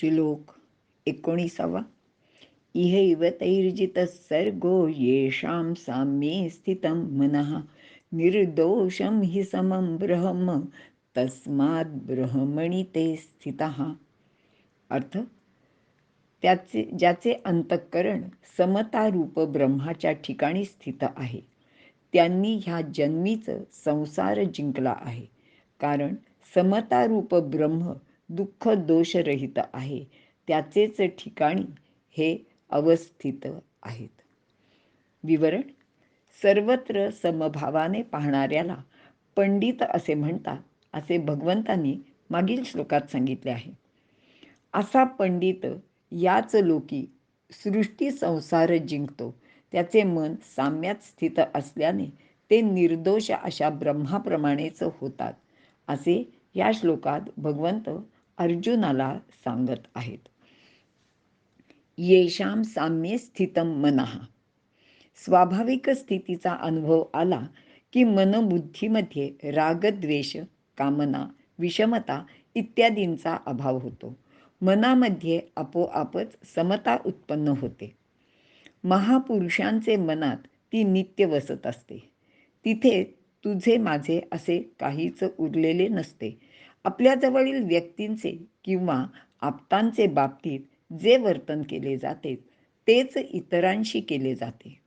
श्लोक एकोणीसावा. इहैव तैर्जितः सर्गो येषां साम्ये स्थितं मनः निर्दोषं हि समं ब्रह्म तस्मात् ब्रह्मणी ते स्थितः. अर्थ? त्याचे ज्याचे अंतःकरण समतारूप ब्रह्माच्या ठिकाणी स्थित आहे. त्यांनी ह्या जन्मीचं संसार जिंकला आहे. कारण समतारूप ब्रह्म दुःख दोषरहित आहे. त्याचेच ठिकाणी हे अवस्थित आहेत. विवरण. सर्वत्र समभावाने पाहणाऱ्याला पंडित असे म्हणतात असे भगवंतांनी मागील श्लोकात सांगितले आहे. असा पंडित याच लोकी सृष्टी संसार जिंकतो. त्याचे मन साम्यात स्थित असल्याने ते निर्दोष अशा ब्रह्माप्रमाणेच होतात असे या श्लोकात भगवंत अर्जुनाला सांगत आहेत. येशाम साम्ये स्थितम मनहा स्वाभाविक स्थितीचा अनुभव आला की मनबुद्धीमध्ये रागद्वेष कामना विषमता इत्यादींचा अभाव होतो. मनामध्ये आपोआपच समता उत्पन्न होते. महापुरुषांचे मनात ती नित्य वसत असते. तिथे तुझे माझे असे काहीच उरलेले नसते. आपल्याजवळील व्यक्तींचे किंवा आप्तांचे बाबतीत जे वर्तन केले जाते तेच इतरांशी केले जाते.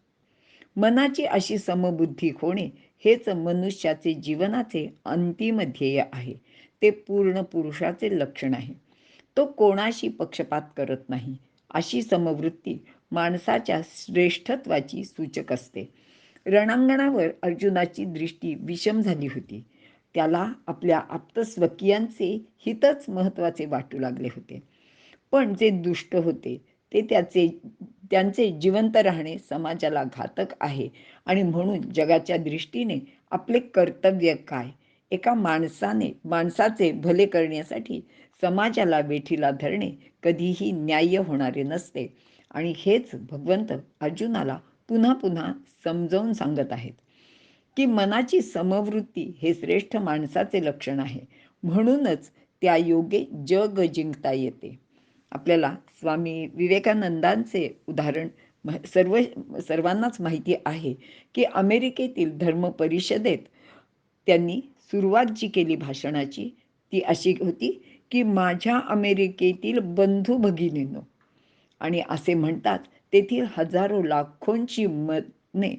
मनाची अशी समबुद्धी होणे हेच मनुष्याचे जीवनाचे अंतिम ध्येय आहे. ते पूर्ण पुरुषाचे लक्षण आहे. तो कोणाशी पक्षपात करत नाही अशी समवृत्ती माणसाच्या श्रेष्ठत्वाची सूचक असते. रणांगणावर अर्जुनाची दृष्टी विषम झाली होती. त्याला आपल्या आप्तस्वकीयांचे हितच महत्त्वाचे वाटू लागले होते. पण जे दुष्ट होते ते त्याचे त्यांचे जिवंत राहणे समाजाला घातक आहे. आणि म्हणून जगाच्या दृष्टीने आपले कर्तव्य काय? एका माणसाने माणसाचे भले करण्यासाठी समाजाला वेठीला धरणे कधीही न्याय्य होणारे नसते. आणि हेच भगवंत अर्जुनाला पुन्हा पुन्हा समजावून सांगत आहेत. की मनाची समवृत्ती हे श्रेष्ठ माणसाचे लक्षण आहे. म्हणूनच त्या योगे जग जिंकता येते. आपल्याला स्वामी विवेकानंदांचे उदाहरण सर्व सर्वांनाच माहिती आहे की अमेरिकेतील धर्म परिषदेत त्यांनी सुरुवात जी केली भाषणाची ती अशी होती की माझ्या अमेरिकेतील बंधू भगिनीनो आणि असे म्हणतात तेथील हजारो लाखोंची मने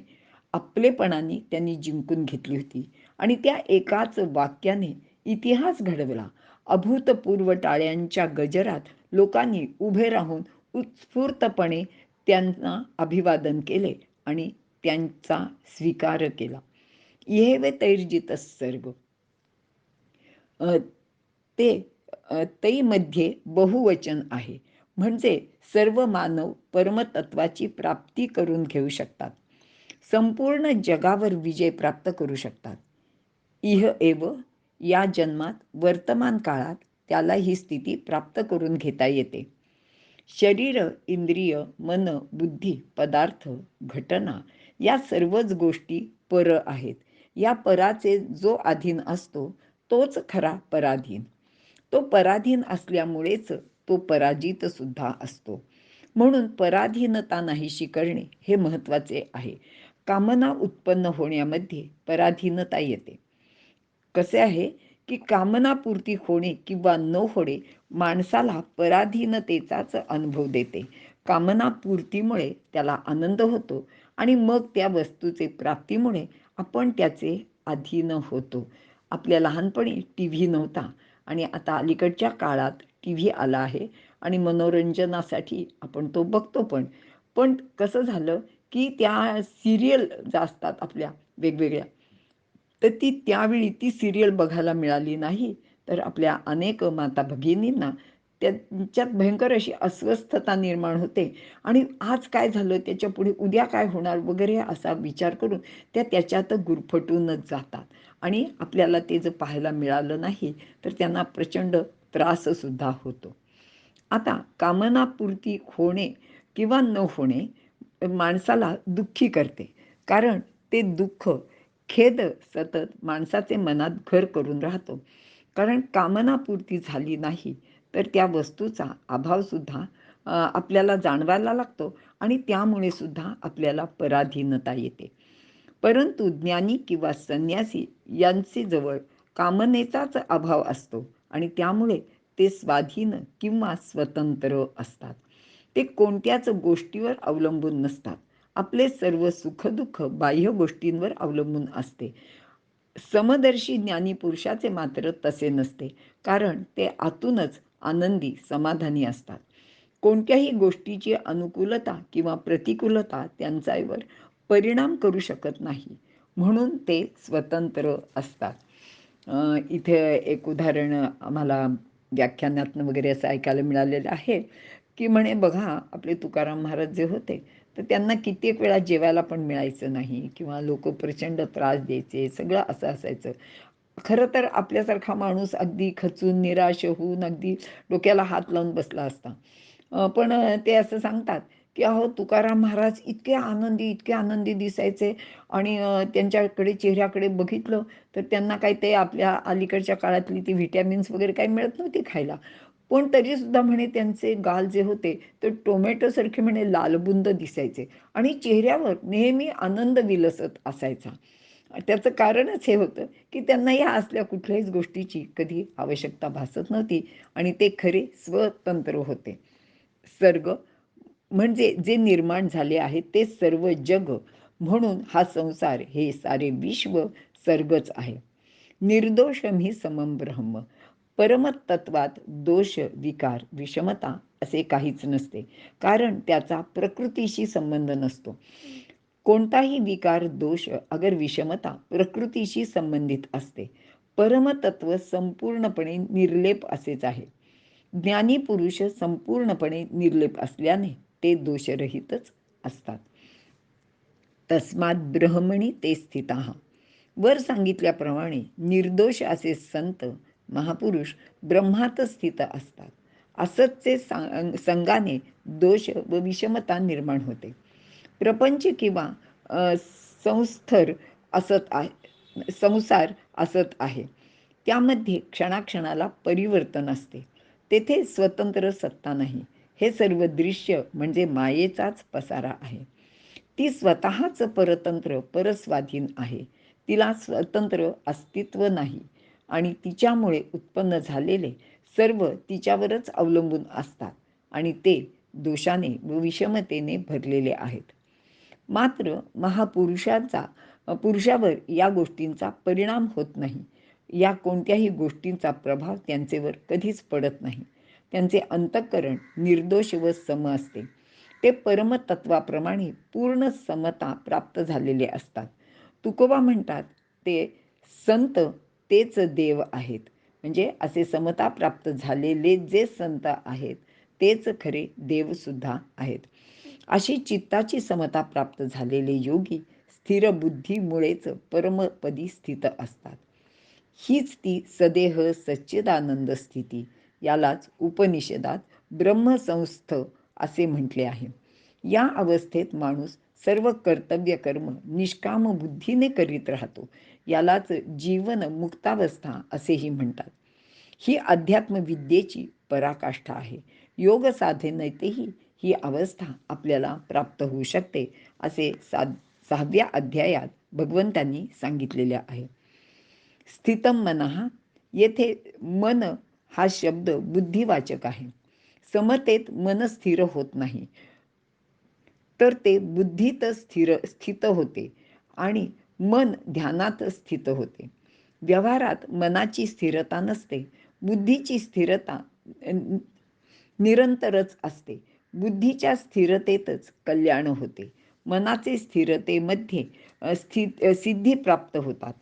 आपलेपणाने त्यांनी जिंकून घेतली होती. आणि त्या एकाच वाक्याने इतिहास घडवला. अभूतपूर्व टाळ्यांच्या गजरात लोकांनी उभे राहून उत्स्फूर्तपणे त्यांना अभिवादन केले आणि त्यांचा स्वीकार केला. येवे तैर्जित सर्व ते तैमध्ये बहुवचन आहे. म्हणजे सर्व मानव परमतत्वाची प्राप्ती करून घेऊ शकतात. संपूर्ण जगावर विजय प्राप्त करू शकतात. इह एव या जन्मात वर्तमान काळात त्याला ही स्थिती प्राप्त करून घेता येते. शरीर इंद्रिय मन बुद्धी पदार्थ घटना या सर्वच गोष्टी पर आहेत. या पराचे जो अधीन असतो तोच खरा पराधीन. तो पराधीन असल्यामुळेच तो पराजित सुद्धा असतो. म्हणून पराधीनता नाहीशी करणे हे महत्त्वाचे आहे. कामना उत्पन्न होण्यामध्ये पराधीनता येते. कसे आहे की कामनापूर्ती होणे किंवा न होणे माणसाला पराधीनतेचाच अनुभव देते. कामनापूर्तीमुळे त्याला आनंद होतो आणि मग त्या वस्तूचे प्राप्तीमुळे आपण त्याचे अधीन होतो. आपल्या लहानपणी टी व्ही नव्हता आणि आता अलीकडच्या काळात टी व्ही आला आहे आणि मनोरंजनासाठी आपण तो बघतो पण. पण कसं झालं की त्या सिरियल ज्या असतात आपल्या वेगवेगळ्या तर ती त्यावेळी ती सिरियल बघायला मिळाली नाही. तर आपल्या अनेक माता भगिनींना त्यांच्यात भयंकर अशी अस्वस्थता निर्माण होते. आणि आज काय झालं त्याच्या पुढे उद्या काय होणार वगैरे असा विचार करून त्या त्याच्यात गुरफटूनच जातात. आणि आपल्याला ते जर पाहायला मिळालं नाही तर त्यांना प्रचंड त्राससुद्धा होतो. आता कामनापूर्ती होणे किंवा न होणे माणसाला दुःखी करते. कारण ते दुःख खेद सतत माणसाचे मनात घर करून राहतो. कारण कामनापूर्ती झाली नाही तर त्या वस्तूचा अभावसुद्धा आपल्याला जाणवायला लागतो आणि त्यामुळे सुद्धा आपल्याला पराधीनता येते. परंतु ज्ञानी किंवा संन्यासी यांचे जवळ कामनेचाच अभाव असतो आणि त्यामुळे ते स्वाधीन किंवा स्वतंत्र असतात. ते कोणत्याच गोष्टीवर अवलंबून नसतात. आपले सर्व सुखदुःख बाह्य गोष्टींवर अवलंबून असते. समदर्शी ज्ञानी पुरुषाचे मात्र तसे नसते कारण ते आतूनच आनंदी समाधानी असतात. कोणत्याही गोष्टीची अनुकूलता किंवा प्रतिकूलता त्यांच्यावर परिणाम करू शकत नाही म्हणून ते स्वतंत्र असतात. इथे एक उदाहरण आम्हाला व्याख्यानातनं वगैरे असं ऐकायला मिळालेलं आहे. की म्हणे बघा आपले तुकाराम महाराज जे होते तर त्यांना कित्येक वेळा जेवायला पण मिळायचं नाही किंवा लोक प्रचंड त्रास द्यायचे सगळं असं असायचं. खरं तर आपल्यासारखा माणूस अगदी खचून निराश होऊन अगदी डोक्याला हात लावून बसला असता. पण ते असं सांगतात की अहो तुकाराम महाराज इतके आनंदी इतके आनंदी दिसायचे आणि त्यांच्याकडे चेहऱ्याकडे बघितलं तर त्यांना काही ते आपल्या अलीकडच्या काळातली ती व्हिटॅमिन्स वगैरे काही मिळत नव्हती खायला. पण तरी सुद्धा म्हणे त्यांचे गाल जे होते ते टोमॅटोसारखे म्हणे लालबुंद दिसायचे. आणि चेहऱ्यावर नेहमी आनंद विलसत असायचा. त्याचं कारणच हे होतं की त्यांना या असल्या कुठल्याहीच गोष्टीची कधी आवश्यकता भासत नव्हती आणि ते खरे स्वतंत्र होते. सर्ग म्हणजे जे निर्माण झाले आहे ते सर्व जग म्हणून हा संसार हे सारे विश्व सर्गच आहे. निर्दोषम ही समम ब्रह्म. परमतत्वात दोष विकार विषमता असे काहीच नसते. कारण त्याचा प्रकृतीशी संबंध नसतो. कोणताही विकार दोष अगर विषमता प्रकृतीशी संबंधित असते. परमतत्व संपूर्णपणे निर्लेप असेच आहे. ज्ञानी पुरुष संपूर्णपणे निर्लेप असल्याने ते दोषरहितच असतात. तस्मात ब्रह्मणी ते स्थित. वर सांगितल्याप्रमाणे निर्दोष असे संत महापुरुष ब्रह्मात स्थित असतात. असतचे संगाने दोष व विषमता निर्माण होते. प्रपंच किंवा संस्थर असत आहे संसार असत आहे. त्यामध्ये क्षणाक्षणाला परिवर्तन असते. तेथे स्वतंत्र सत्ता नाही. हे सर्व दृश्य म्हणजे मायेचाच पसारा आहे. ती स्वतःच परतंत्र परस्वाधीन आहे. तिला स्वतंत्र अस्तित्व नाही. आणि तिच्यामुळे उत्पन्न झालेले सर्व तिच्यावरच अवलंबून असतात आणि ते दोषाने व विषमतेने भरलेले आहेत. मात्र महापुरुषांचा पुरुषावर या गोष्टींचा परिणाम होत नाही. या कोणत्याही गोष्टींचा प्रभाव त्यांचेवर कधीच पडत नाही. त्यांचे अंतःकरण निर्दोष व सम असते. ते परमतत्वाप्रमाणे पूर्ण समता प्राप्त झालेले असतात. तुकोबा म्हणतात ते संत तेच देव आहेत. म्हणजे असे समता प्राप्त झालेले जे संत आहेत तेच खरे देवसुद्धा आहेत. अशी चित्ताची समता प्राप्त झालेले योगी स्थिर बुद्धीमुळेच परमपदी स्थित असतात. हीच ती सदेह सच्चिदानंद स्थिती यालाच उपनिषदात ब्रह्मसंस्थ असे म्हटले आहे. या अवस्थेत माणूस सर्व कर्तव्य कर्म निष्काम बुद्धीने करीत राहतो. यालाच जीवन मुक्तावस्था असेही म्हणतात. ही अध्यात्म विद्येची पराकाष्ठा आहे. योग साधनेतेही ही अवस्था आपल्याला प्राप्त होऊ शकते असे सा सहाव्या अध्यायात भगवंतांनी सांगितलेले आहे. स्थितम मनहा येथे मन हा शब्द बुद्धिवाचक आहे. समतेत मन स्थिर होत नाही. तर ते बुद्धीत स्थिर स्थित होते आणि मन ध्यानात स्थित होते. व्यवहारात मनाची स्थिरता नसते. बुद्धीची स्थिरता निरंतरच असते. बुद्धीच्या स्थिरतेतच कल्याण होते. मनाचे स्थिरतेमध्ये स्थित सिद्धी प्राप्त होतात.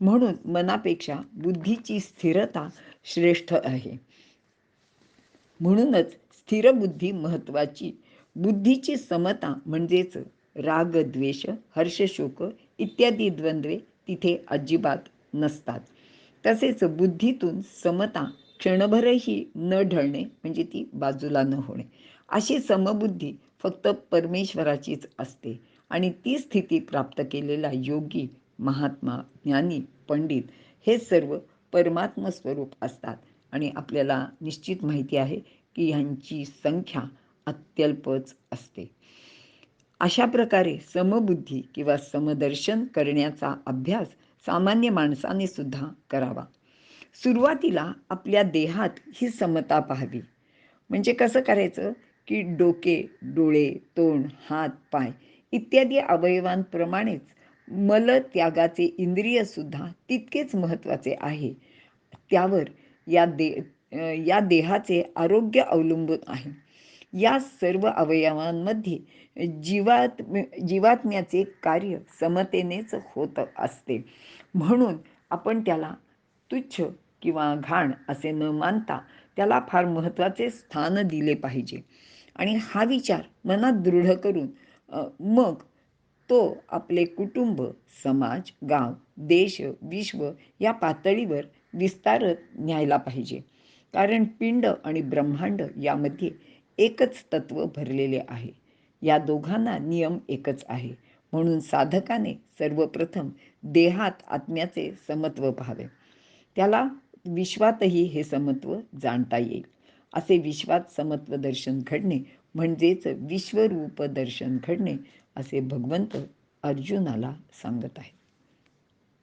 म्हणून मनापेक्षा बुद्धीची स्थिरता श्रेष्ठ आहे. म्हणूनच स्थिर बुद्धी महत्वाची बुद्धीची समता म्हणजेच राग द्वेष हर्षशोक इत्यादी द्वंद्वे तिथे अजिबात नसतात. तसेच बुद्धीतून समता क्षणभरही न ढळणे म्हणजे ती बाजूला न होणे. अशी समबुद्धी फक्त परमेश्वराचीच असते आणि ती स्थिती प्राप्त केलेला योगी महात्मा ज्ञानी पंडित हे सर्व परमात्म स्वरूप असतात आणि आपल्याला निश्चित माहिती आहे की ह्यांची संख्या अत्यल्पच असते. अशा प्रकारे समबुद्धी किंवा समदर्शन करण्याचा अभ्यास सामान्य माणसाने सुद्धा करावा. सुरुवातीला आपल्या देहात ही समता पाहावी. म्हणजे कसं करायचं? की डोके डोळे तोंड हात पाय इत्यादी अवयवांप्रमाणेच मलत्यागाचे इंद्रिय सुद्धा तितकेच महत्त्वाचे आहे. त्यावर या दे या देहाचे आरोग्य अवलंबून आहे. या सर्व अवयवांमध्ये जीवात जीवात्म्याचे कार्य समतेनेच होत असते. म्हणून आपण त्याला तुच्छ किंवा घाण असे न मानता त्याला फार महत्त्वाचे स्थान दिले पाहिजे. आणि हा विचार मनात दृढ करून मग तो आपले कुटुंब समाज गाव देश विश्व या पातळीवर विस्तारत न्यायला पाहिजे. कारण पिंड आणि ब्रह्मांड यामध्ये एकच तत्व भरलेले आहे. या दोघांना नियम एकच आहे. म्हणून साधकाने सर्वप्रथम देहात आत्म्याचे समत्व पाहावे. त्याला विश्वातही हे समत्व जाणता येईल. असे विश्वात समत्व दर्शन घडणे म्हणजेच विश्वरूप दर्शन घडणे असे भगवंत अर्जुनाला सांगत आहेत.